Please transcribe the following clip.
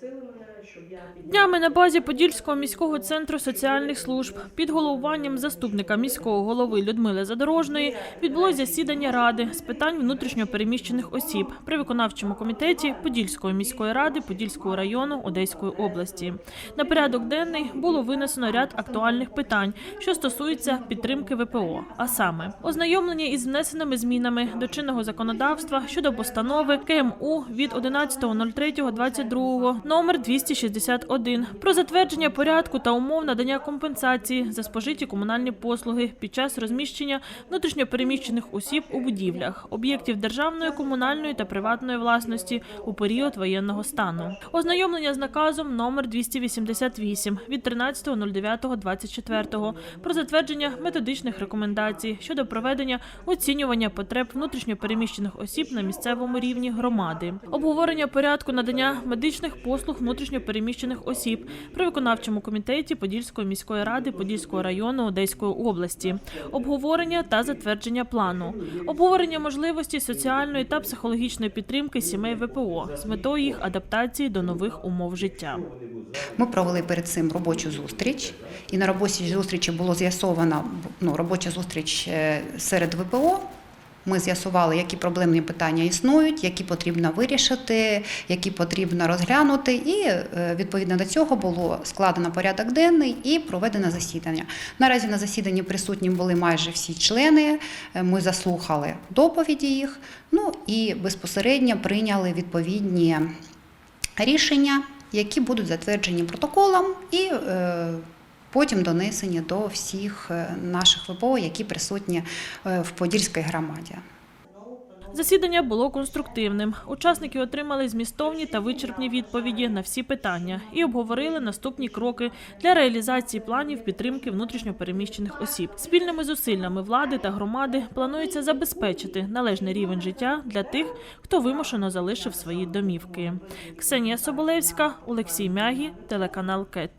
você, Luana? Днями на базі Подільського міського центру соціальних служб під головуванням заступника міського голови Людмили Задорожної відбулось засідання ради з питань внутрішньо переміщених осіб при виконавчому комітеті Подільської міської ради Подільського району Одеської області. На порядок денний було винесено ряд актуальних питань, що стосуються підтримки ВПО, а саме ознайомлення із внесеними змінами до чинного законодавства щодо постанови КМУ від 11.03.22 номер 261 про затвердження порядку та умов надання компенсації за спожиті комунальні послуги під час розміщення внутрішньопереміщених осіб у будівлях, об'єктів державної, комунальної та приватної власності у період воєнного стану. Ознайомлення з наказом номер 288 від 13.09.24 про затвердження методичних рекомендацій щодо проведення оцінювання потреб внутрішньопереміщених осіб на місцевому рівні громади, обговорення порядку надання медичних послуг внутрішньопереміщених осіб при виконавчому комітеті Подільської міської ради Подільського району Одеської області, обговорення та затвердження плану, обговорення можливості соціальної та психологічної підтримки сімей ВПО з метою їх адаптації до нових умов життя. Ми провели перед цим робочу зустріч, і на робочій зустрічі було з'ясовано ну, робоча зустріч е, серед ВПО. Ми з'ясували, які проблемні питання існують, які потрібно вирішити, які потрібно розглянути. І е, відповідно до цього було складено порядок денний і проведено засідання. Наразі на засіданні присутні були майже всі члени. Е, Ми заслухали доповіді їх. Ну і безпосередньо прийняли відповідні рішення, які будуть затверджені протоколом і е, потім донесені до всіх е, наших ВПО, які присутні е, в Подільській громаді. Засідання було конструктивним. Учасники отримали змістовні та вичерпні відповіді на всі питання і обговорили наступні кроки для реалізації планів підтримки внутрішньопереміщених осіб. Спільними зусиллями влади та громади планується забезпечити належний рівень життя для тих, хто вимушено залишив свої домівки. Ксенія Соболевська, Олексій Мягі, телеканал КЕТ.